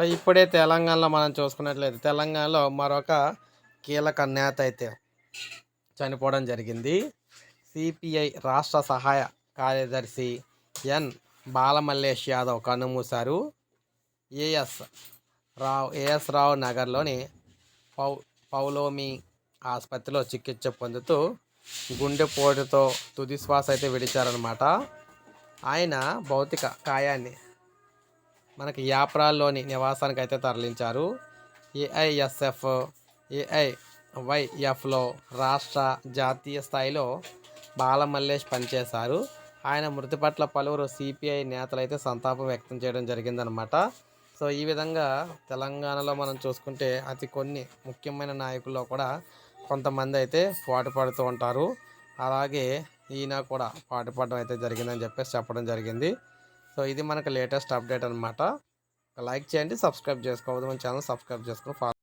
So ఇప్పుడే తెలంగాణలో మనం చూసుకున్నట్లయితే తెలంగాణలో మరొక కీలక నేత అయితే చనిపోవడం జరిగింది. సిపిఐ రాష్ట్ర సహాయ కార్యదర్శి ఎన్ బాలమల్లేష్ యాదవ్ కన్నుమూశారు. ఏఎస్ రావు ఏఎస్ రావు నగర్లోని పౌ పౌలోమి ఆసుపత్రిలో చికిత్స పొందుతూ గుండెపోటుతో తుది శ్వాస అయితే విడిచారనమాట ఆయన భౌతిక కాయాన్ని మనకి యాప్రాల్లోని నివాసానికి అయితే తరలించారు. ఏఐఎస్ఎఫ్ ఏఐవైఎఫ్లో రాష్ట్ర జాతీయ స్థాయిలో బాలమల్లేష్ పనిచేశారు. ఆయన మృతి పట్ల పలువురు సిపిఐ నేతలు అయితే సంతాపం వ్యక్తం చేయడం జరిగిందనమాట సో ఈ విధంగా తెలంగాణలో మనం చూసుకుంటే అతి కొన్ని ముఖ్యమైన నాయకుల్లో కూడా కొంతమంది అయితే పాటు పడుతూ ఉంటారు. అలాగే ఈయన కూడా పాటు పడడం అయితే జరిగిందని చెప్పేసి చెప్పడం జరిగింది. సో ఇది మనకు లేటెస్ట్ అప్డేట్ అనమాట లైక్ చేయండి సబ్స్క్రైబ్ చేసుకోవద్దు. మన ఛానల్ సబ్స్క్రైబ్ చేసుకుని ఫాలో